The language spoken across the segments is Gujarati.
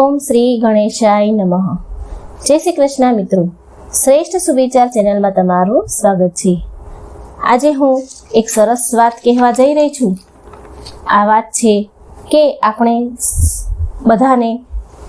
ઓમ શ્રી ગણેશાય નમઃ. જય શ્રી કૃષ્ણ મિત્રો. શ્રેષ્ઠ સુવિચાર ચેનલમાં તમારું સ્વાગત છે. આજે હું એક સરસ વાત કહેવા જઈ રહી છું. આ વાત છે કે આપણે બધાને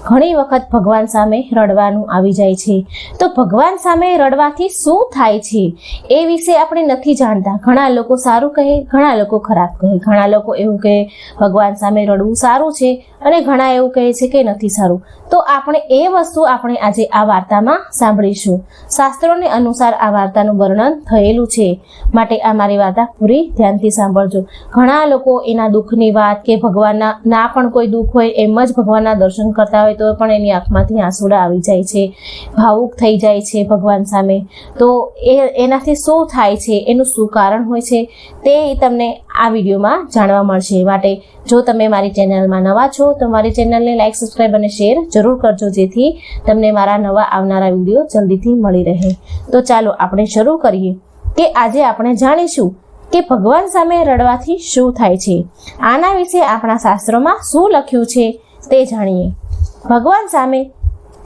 ઘણી વખત ભગવાન સામે રડવાનું આવી જાય છે. તો ભગવાન સામે રડવાથી શું થાય છે? એ વિશે આપણે નથી જાણતા. ઘણા લોકો સારું કહે, ઘણા લોકો ખરાબ કહે. ઘણા લોકો એવું કહે, ભગવાન સામે રડવું સારું છે અને ઘણા એવું કહે છે કે નથી સારું. તો આપણે એ વસ્તુ આપણે આજે આ વાર્તામાં સાંભળીશું. શાસ્ત્રોને અનુસાર આ વાર્તાનું વર્ણન થયેલું છે. માટે આ મારી વાર્તા પૂરી ધ્યાનથી સાંભળજો. ઘણા લોકો એના દુઃખની વાત કે ભગવાનના, ના પણ કોઈ દુઃખ હોય એમ જ ભગવાનના દર્શન કરતા હોય તો પણ એની આંખમાંથી આંસુડા આવી જાય છે, ભાવુક થઈ જાય છે ભગવાન સામે. તો એ, એનાથી શું થાય છે, એનું શું કારણ હોય છે, તે તમને આ વિડીયોમાં જાણવા મળશે. માટે જો તમે મારી ચેનલમાં નવા છો, તો મારી ચેનલને લાઇક સબસ્ક્રાઈબ અને શેર જરૂર કરજો, જેથી તમને મારા નવા આવનારા વીડિયો જલ્દીથી મળી રહે. તો ચાલો આપણે શરૂ કરીએ કે આજે આપણે જાણીશું કે ભગવાન સામે રડવાથી શું થાય છે. આના વિશે આપણા શાસ્ત્રોમાં શું લખ્યું છે તે જાણીએ. ભગવાન સામે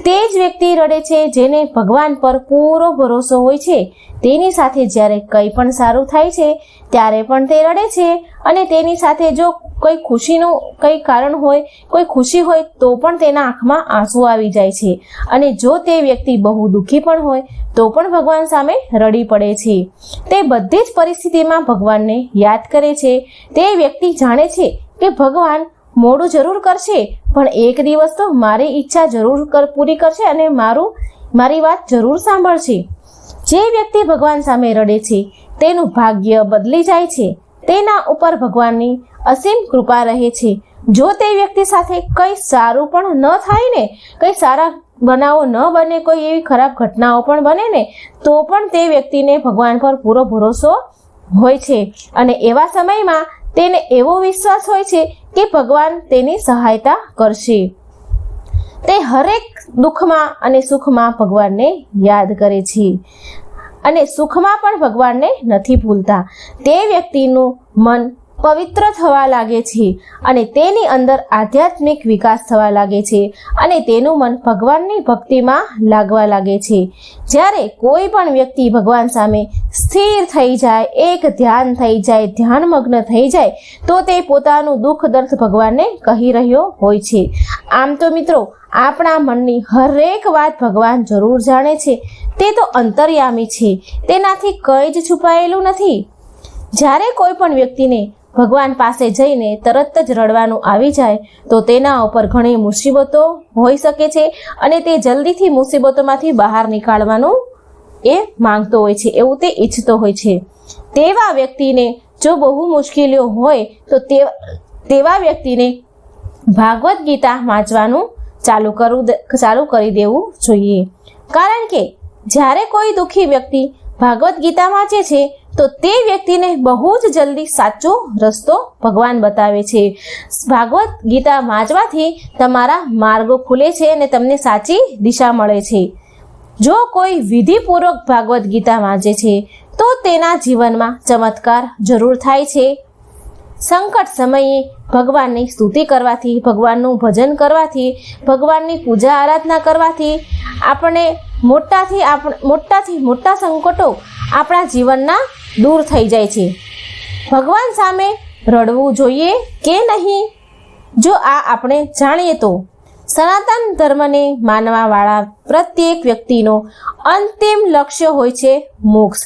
તે જ વ્યક્તિ રડે છે જેને ભગવાન પર પૂરો ભરોસો હોય છે. તેની સાથે જ્યારે કંઈ પણ સારું થાય છે, ત્યારે પણ તે રડે છે અને તેની સાથે જો કોઈ ખુશીનું કંઈ કારણ હોય, કોઈ ખુશી હોય, તો પણ તેના આંખમાં આંસુ આવી જાય છે. અને જો તે વ્યક્તિ બહુ દુઃખી પણ હોય, તો પણ ભગવાન સામે રડી પડે છે. તે બધી જ પરિસ્થિતિમાં ભગવાનને યાદ કરે છે. તે વ્યક્તિ જાણે છે કે ભગવાન મોડું જરૂર કરશે પણ એક દિવસ તો મારી ઈચ્છા જરૂર કર, પૂરી કરશે અને મારું, મારી વાત જરૂર સાંભળશે. જે વ્યક્તિ ભગવાન સામે રડે છે, તેનું ભાગ્ય બદલી જાય છે. તેના ઉપર ભગવાનની અસીમ કૃપા રહે છે. જો તે વ્યક્તિ સાથે કંઈ સારું પણ ન થાય ને, કંઈ સારા બનાવો ન બને, કોઈ એવી ખરાબ ઘટનાઓ પણ બને ને, તો પણ તે વ્યક્તિને ભગવાન પર પૂરો ભરોસો હોય છે. અને એવા સમયમાં તેને એવો વિશ્વાસ હોય છે કે ભગવાન તેની સહાયતા કરશે. તે હરેક દુઃખમાં અને સુખમાં ભગવાનને યાદ કરે છે. અને સુખમાં પણ ભગવાનને નથી ભૂલતા. તે વ્યક્તિનું મન પવિત્ર થવા લાગે છે અને તેની અંદર આધ્યાત્મિક વિકાસ થવા લાગે છે અને તેનું મન ભગવાનની ભક્તિમાં લાગવા લાગે છે. જ્યારે કોઈ પણ વ્યક્તિ ભગવાન સામે સ્થિર થઈ જાય, એક ધ્યાન થઈ જાય ધ્યાનમગ્ન થઈ જાય, તો તે પોતાનું દુઃખ દર્દ ભગવાનને કહી રહ્યો હોય છે. આમ તો મિત્રો, આપણા મનની હરેક વાત ભગવાન જરૂર જાણે છે. તે તો અંતર્યામી છે. તેનાથી કંઈ જ છુપાયેલું નથી. જ્યારે કોઈ પણ વ્યક્તિને ભગવાન પાસે જઈને તરત જ રડવાનું આવી જાય, તો તેના ઉપર ઘણી મુસીબતો હોઈ શકે છે અને તે જલ્દીથી મુસીબતોમાંથી બહાર નીકાળવાનું એ માંગતો હોય છે, એવું તે ઈચ્છતો હોય છે. તેવા વ્યક્તિને જો બહુ મુશ્કેલીઓ હોય, તો તે, તેવા વ્યક્તિને ભાગવત ગીતા વાંચવાનું ચાલુ કરવું ચાલુ કરી દેવું જોઈએ. કારણ કે જ્યારે કોઈ દુઃખી વ્યક્તિ ભાગવત ગીતા વાંચે છે તો તે વ્યક્તિને બહુ જ જલ્દી સાચો રસ્તો ભગવાન બતાવે છે. ભાગવત ગીતા વાંચવાથી તમારા માર્ગો ખુલે છે અને તમને સાચી દિશા મળે છે. જો કોઈ વિધિપૂર્વક ભાગવત ગીતા વાંચે છે, તો તેના જીવનમાં ચમત્કાર જરૂર થાય છે. સંકટ સમયે ભગવાનની સ્તુતિ કરવાથી, ભગવાનનું ભજન કરવાથી, ભગવાનની પૂજા આરાધના કરવાથી આપણે મોટાથી આપણે, મોટાથી મોટા સંકટો આપણા જીવનના દૂર થઈ જાય છે. ભગવાન સામે રડવું જોઈએ કે નહીં? જો આ આપણે જાણીએ તો સનાતન ધર્મને માનવાવાળા પ્રત્યેક વ્યક્તિનો અંતિમ લક્ષ્ય હોય છે મોક્ષ.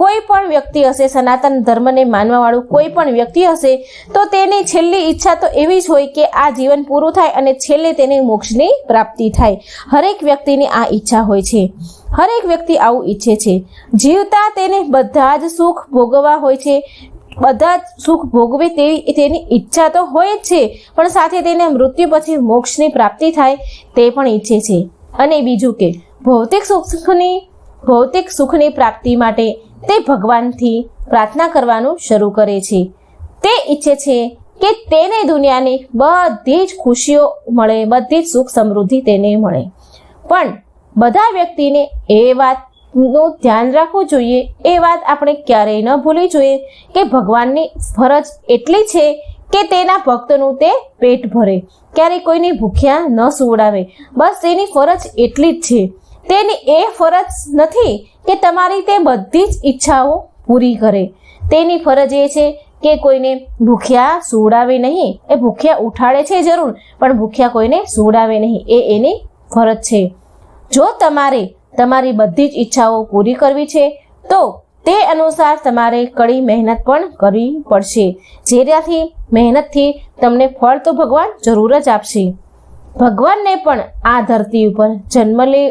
કોઈ પણ વ્યક્તિ હશે, સનાતન ધર્મને માનવાવાળું કોઈ પણ વ્યક્તિ હશે, તો તેની છેલ્લી ઈચ્છા તો એવી જ હોય કે આ જીવન પૂરું થાય અને છેલ્લે તેને મોક્ષની પ્રાપ્તિ થાય. હરેક વ્યક્તિની આ ઈચ્છા હોય છે. હરેક વ્યક્તિ આવું ઈચ્છે છે. જીવતા તેને બધા જ સુખ ભોગવવા હોય છે. બધા જ સુખ ભોગવે તેવી, તેની ઈચ્છા તો હોય જ છે, પણ સાથે તેને મૃત્યુ પછી મોક્ષની પ્રાપ્તિ થાય તે પણ ઈચ્છે છે. અને બીજું કે, ભૌતિક સુખની ભૌતિક સુખની પ્રાપ્તિ માટે તે ભગવાનથી પ્રાર્થના કરવાનું શરૂ કરે છે. તે ઈચ્છે છે કે તેને દુનિયાની બધી જ ખુશીઓ મળે, બધી જ સુખ સમૃદ્ધિ તેને મળે. પણ બધા વ્યક્તિને એ વાતનું ધ્યાન રાખવું જોઈએ. એ વાત આપણે ક્યારેય ન ભૂલવી જોઈએ કે ભગવાનની ફરજ એટલી છે કે તેના ભક્તનું તે પેટ ભરે. ક્યારેય કોઈને ભૂખ્યા ન સુવડાવે. બસ તેની ફરજ એટલી જ છે. તેની એ ફરજ નથી કે તમારી તે બધી જ ઈચ્છાઓ પૂરી કરે. તેની ફરજ એ છે કે કોઈને ભૂખ્યા સુવડાવે નહીં. એ ભૂખ્યા ઉઠાડે છે જરૂર, પણ ભૂખ્યા કોઈને સુવડાવે નહીં. એ એની ફરજ છે. જો તમારે તમારી બધી જ ઈચ્છાઓ પૂરી કરવી છે, તો તે અનુસાર તમારે કડી મહેનત પણ કરવી પડશે. જેનાથી મહેનતથી તમને ફળ તો ભગવાન જરૂર જ આપશે. ભગવાનને પણ આ ધરતી ઉપર જન્મ લે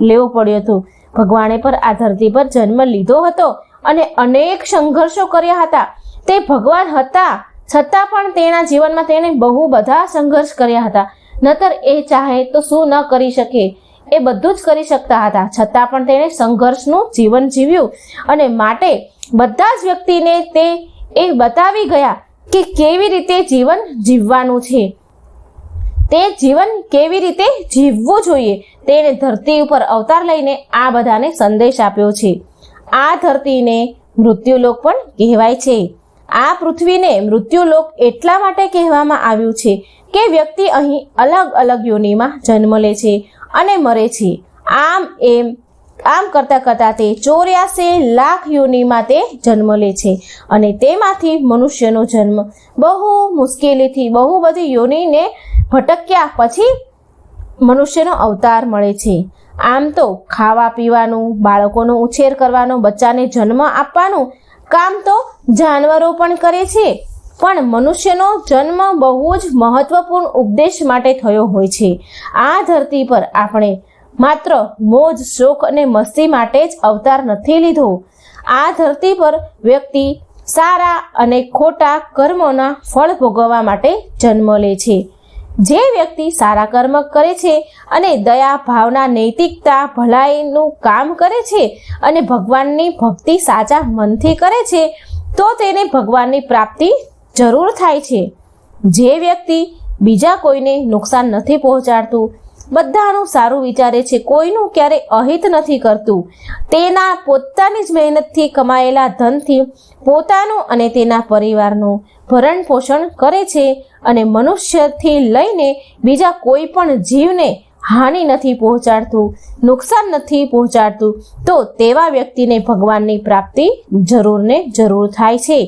લેવો પડ્યો હતો. ભગવાને પર આ ધરતી પર જન્મ લીધો હતો અને અનેક સંઘર્ષો કર્યા હતા. તે ભગવાન હતા. છતાં પણ તેના જીવનમાં તેણે બહુ બધા સંઘર્ષ કર્યા હતા. નતર એ ચાહે તો શું ન કરી શકે? એ બધું જ કરી શકતા હતા. છતાં પણ તેણે સંઘર્ષનું જીવન જીવ્યું અને માટે બધા જ વ્યક્તિને તે એ બતાવી ગયા કે કેવી રીતે જીવન જીવવાનું છે. તે જીવન કેવી રીતે જીવવું જોઈએ તેણે ધરતી ઉપર અવતાર લઈને આ બધાને સંદેશ આપ્યો છે. આ ધરતીને મૃત્યુલોક પણ કહેવાય છે. આ પૃથ્વીને મૃત્યુલોક એટલા માટે કહેવામાં આવ્યું છે કે વ્યક્તિ અહીં અલગ અલગ યોનિમાં જન્મ લે છે અને મરે છે. આમ એમ, આમ કરતાં કરતાં તે ચોર્યાસી લાખ યોનિમાં તે જન્મ લે છે અને તેમાંથી મનુષ્યનો જન્મ બહુ મુશ્કેલીથી બહુ બધી યોનિને ભટક્યા પછી મનુષ્યનો અવતાર મળે છે. આમ તો ખાવા પીવાનું, બાળકોનો ઉછેર કરવાનો, બચ્ચાને જન્મ આપવાનું કામ તો જાનવરો પણ કરે છે. પણ મનુષ્યનો જન્મ બહુ જ મહત્વપૂર્ણ ઉપદેશ માટે થયો હોય છે. આ ધરતી પર આપણે માત્ર મોજ શોખ અને મસ્તી માટે જ અવતાર નથી લીધો. આ ધરતી પર વ્યક્તિ સારા અને ખોટા કર્મોના ફળ ભોગવવા માટે જન્મ લે છે. જે વ્યક્તિ સારા કર્મ કરે છે અને દયા, ભાવના, નૈતિકતા, ભલાઈનું કામ કરે છે અને ભગવાનની ભક્તિ સાચા મનથી કરે છે, તો તેને ભગવાનની પ્રાપ્તિ જરૂર થાય છે. જે વ્યક્તિ બીજા કોઈને નુકસાન નથી પહોંચાડતું બધાનું સારું વિચારે છે. કોઈનું ક્યારે અહિત નથી કરતું. તેના પોતાની જ મહેનતથી કમાયેલા ધનથી પોતાનું અને તેના પરિવારનું ભરણ પોષણ કરે છે અને મનુષ્યથી લઈને બીજા કોઈ પણ જીવને હાનિ નથી પહોંચાડતું, નુકસાન નથી પહોંચાડતું, તો તેવા વ્યક્તિને ભગવાનની પ્રાપ્તિ જરૂર ને જરૂર થાય છે.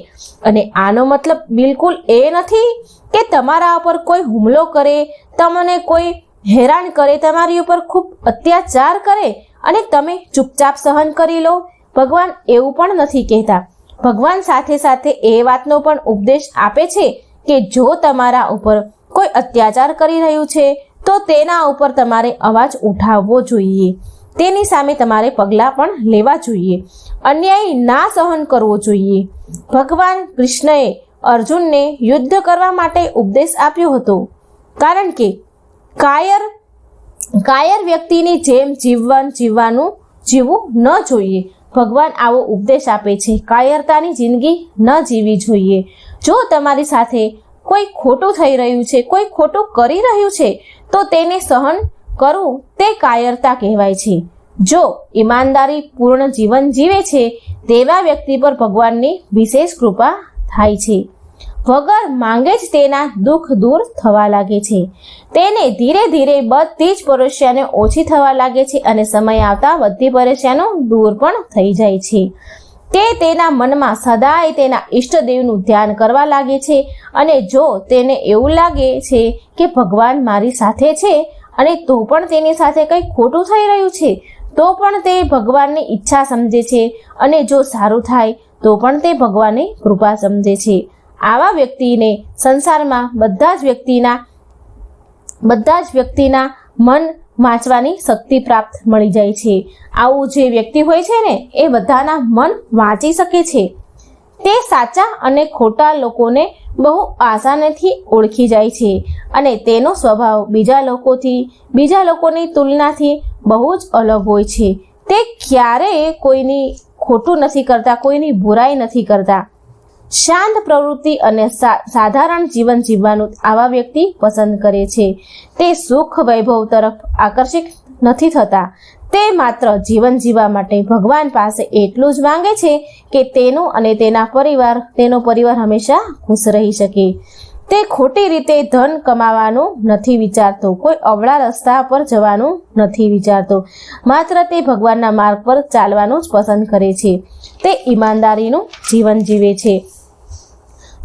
અને આનો મતલબ બિલકુલ એ નથી કે તમારા ઉપર કોઈ હુમલો કરે, તમને કોઈ હેરાન કરે તમારી ઉપર ખૂબ અત્યાચાર કરે અને તમે ચૂપચાપ સહન કરી લો. ભગવાન એવું પણ નથી કહેતા. ભગવાન સાથે સાથે એ વાતનો પણ ઉપદેશ આપે છે કે જો તમારા ઉપર કોઈ અત્યાચાર કરી રહ્યું છે, તો તેના ઉપર તમારે અવાજ ઉઠાવવો જોઈએ. તેની સામે તમારે પગલાં પણ લેવા જોઈએ. અન્યાય ના સહન કરવો જોઈએ. ભગવાન કૃષ્ણએ અર્જુનને યુદ્ધ કરવા માટે ઉપદેશ આપ્યો હતો. કારણ કે કાયર કાયર વ્યક્તિની જેમ જીવન જીવવાનું જીવવું ન જોઈએ. ભગવાન આવો ઉપદેશ આપે છે, કાયરતાની જિંદગી ન જીવવી જોઈએ. જો તમારી સાથે કોઈ ખોટું થઈ રહ્યું છે, કોઈ ખોટું કરી રહ્યું છે, તો તેને સહન કરવું તે કાયરતા કહેવાય છે. જો ઈમાનદારી પૂર્ણ જીવન જીવે છે, તેવા વ્યક્તિ પર ભગવાનની વિશેષ કૃપા થાય છે. વગર માંગે જ તેના દુઃખ દૂર થવા લાગે છે. તેને ધીરે ધીરે બધી જ પરસ્યાને ઓછી થવા લાગે છે અને સમય આવતા બધી પરસ્યાનો દૂર પણ થઈ જાય છે. તે તેના મનમાં સદાય તેના ઈષ્ટદેવનું ધ્યાન કરવા લાગે છે અને જો તેને એવું લાગે છે કે ભગવાન મારી સાથે છે અને તો પણ તેની સાથે કંઈ ખોટું થઈ રહ્યું છે, તો પણ તે ભગવાનની ઈચ્છા સમજે છે અને જો સારું થાય, તો પણ તે ભગવાનની કૃપા સમજે છે. આવા વ્યક્તિને સંસારમાં બધા જ વ્યક્તિના, બધા જ વ્યક્તિના મન વાંચવાની શક્તિ પ્રાપ્ત મળી જાય છે. આવું જે વ્યક્તિ હોય છે ને, એ બધાના મન વાંચી શકે છે. તે સાચા અને ખોટા લોકોને બહુ આસાનીથી ઓળખી જાય છે અને તેનો સ્વભાવ બીજા લોકોથી, બીજા લોકોની તુલનાથી બહુ જ અલગ હોય છે. તે ક્યારેય કોઈની ખોટું નથી કરતા, કોઈની બુરાઈ નથી કરતા. શાંત પ્રવૃત્તિ અને સાધારણ જીવન જીવવાનું આવા વ્યક્તિ પસંદ કરે છે. તે સુખ વૈભવ તરફ આકર્ષિત નથી થતા. તે માત્ર જીવન જીવવા માટે ભગવાન પાસે એટલું જ માંગે છે કે તેનું અને તેના પરિવાર, તેનો પરિવાર હંમેશા ખુશ રહી શકે. તે ખોટી રીતે ધન કમાવાનું નથી વિચારતો. કોઈ અવળા રસ્તા પર જવાનું નથી વિચારતો. માત્ર તે ભગવાનના માર્ગ પર ચાલવાનું જ પસંદ કરે છે. તે ઈમાનદારીનું જીવન જીવે છે.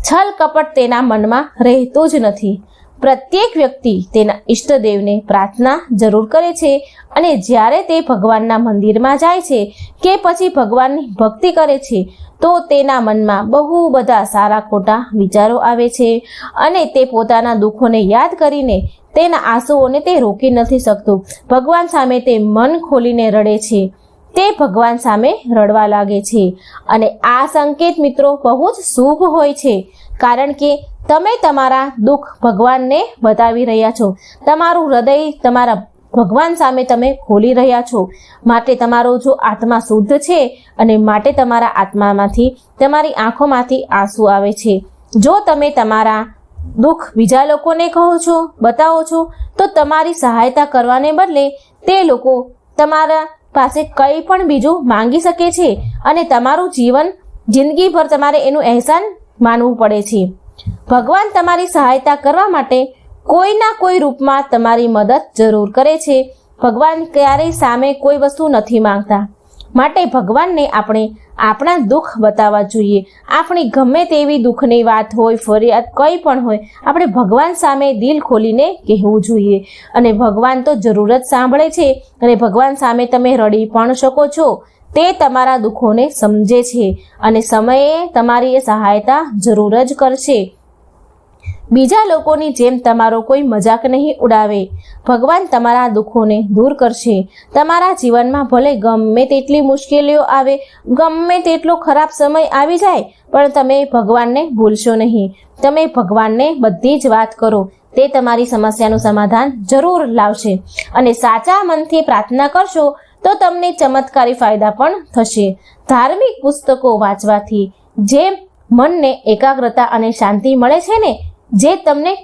છલ કપટ તેના મનમાં રહેતો જ નથી. પ્રત્યેક વ્યક્તિ તેના ઈષ્ટદેવને પ્રાર્થના જરૂર કરે છે અને જ્યારે તે ભગવાનના મંદિરમાં જાય છે કે પછી ભગવાનની ભક્તિ કરે છે, તો તેના મનમાં બહુ બધા સારા ખોટા વિચારો આવે છે અને તે પોતાના દુઃખોને યાદ કરીને તેના આંસુઓને તે રોકી નથી શકતું. ભગવાન સામે તે મન ખોલીને રડે છે. તે ભગવાન સામે રડવા લાગે છે. અને આ સંકેત મિત્રો બહુ જ શુભ હોય છે. કારણ કે તમે તમારા દુઃખ ભગવાનને બતાવી રહ્યા છો. તમારું હૃદય તમારા ભગવાન સામે તમે ખોલી રહ્યા છો. માટે તમારો જો આત્મા શુદ્ધ છે અને માટે તમારા આત્મામાંથી તમારી આંખોમાંથી આંસુ આવે છે. જો તમે તમારા દુઃખ બીજા લોકોને કહો છો, બતાવો છો, તો તમારી સહાયતા કરવાને બદલે તે લોકો તમારા પાસે કંઈ પણ બીજું માંગી શકે છે અને તમારું જીવન જિંદગીભર તમારે એનું અહેસાન માનવું પડે છે. ભગવાન તમારી સહાયતા કરવા માટે કોઈના કોઈ રૂપમાં તમારી મદદ જરૂર કરે છે. ભગવાન ક્યારેય સામે કોઈ વસ્તુ નથી માંગતા. માટે ભગવાનને આપણે આપણા દુઃખ બતાવવા જોઈએ. આપણી ગમે તેવી દુઃખની વાત હોય, ફરિયાદ કંઈ પણ હોય, આપણે ભગવાન સામે દિલ ખોલીને કહેવું જોઈએ. અને ભગવાન તો જરૂર જ સાંભળે છે. અને ભગવાન સામે તમે રડી પણ શકો છો. તે તમારા દુઃખોને સમજે છે. અને સમયે તમારી એ સહાયતા જરૂર જ કરશે. બીજા લોકોની જેમ તમારો કોઈ મજાક નહીં ઉડાવે. ભગવાન તમારા દુઃખોને દૂર કરશે. તમારા જીવનમાં ભલે ગમે તેટલી મુશ્કેલીઓ આવે, ગમે તેટલો ખરાબ સમય આવી જાય, પણ તમે ભગવાનને ભૂલશો નહીં. તમે ભગવાનને બધી જ વાત કરો. તે તમારી સમસ્યાનું સમાધાન જરૂર લાવશે. અને સાચા મનથી પ્રાર્થના કરશો, તો તમને ચમત્કારી ફાયદા પણ થશે. ધાર્મિક પુસ્તકો વાંચવાથી જે મનને એકાગ્રતા અને શાંતિ મળે છે ને જે તમને,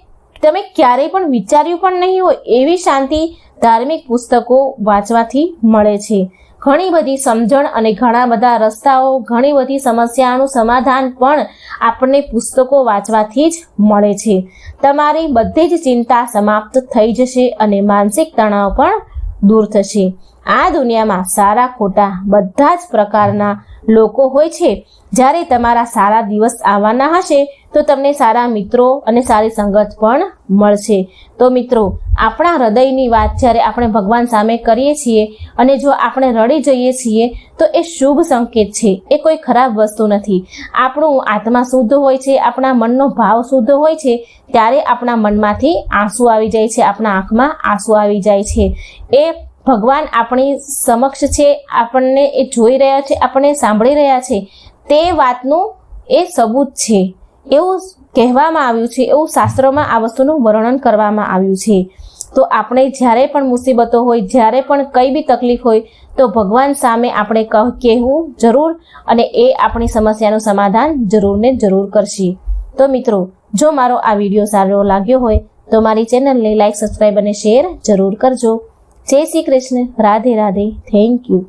તમે ક્યારેય પણ વિચાર્યું પણ નહીં હોય એવી શાંતિ ધાર્મિક પુસ્તકો વાંચવાથી મળે છે. ઘણી બધી સમજણ અને ઘણા બધા રસ્તાઓ, ઘણી બધી સમસ્યાનું સમાધાન પણ આપણને પુસ્તકો વાંચવાથી જ મળે છે. તમારી બધી જ ચિંતા સમાપ્ત થઈ જશે અને માનસિક તણાવ પણ દૂર થશે. આ દુનિયામાં સારા ખોટા બધા જ પ્રકારના લોકો હોય છે. જ્યારે તમારા સારા દિવસ આવવાના હશે, તો તમને સારા મિત્રો અને સારી સંગત પણ મળશે. તો મિત્રો, આપણા હૃદયની વાત જ્યારે આપણે ભગવાન સામે કરીએ છીએ અને જો આપણે રડી જઈએ છીએ, તો એ શુભ સંકેત છે. એ કોઈ ખરાબ વસ્તુ નથી. આપણું આત્મા શુદ્ધ હોય છે, આપણા મનનો ભાવ શુદ્ધ હોય છે, ત્યારે આપણા મનમાંથી આંસુ આવી જાય છે, આપણા આંખમાં આંસુ આવી જાય છે. એ ભગવાન આપણી સમક્ષ છે, આપણને એ જોઈ રહ્યા છે, આપણને સાંભળી રહ્યા છે. તે વાતનું એ સબૂત છે. એવું કહેવામાં આવ્યું છે, એવું શાસ્ત્રોમાં આ વસ્તુનું વર્ણન કરવામાં આવ્યું છે. તો આપણે જ્યારે પણ મુસીબતો હોય, જ્યારે પણ કંઈ બી તકલીફ હોય, તો ભગવાન સામે આપણે કહેવું જરૂર અને એ આપણી સમસ્યાનું સમાધાન જરૂર ને જરૂર કરશે. તો મિત્રો, જો મારો આ વીડિયો સારો લાગ્યો હોય, તો મારી ચેનલને લાઇક સબસ્ક્રાઈબ અને શેર જરૂર કરજો. જય શ્રી કૃષ્ણ. રાધે રાધે. Thank you.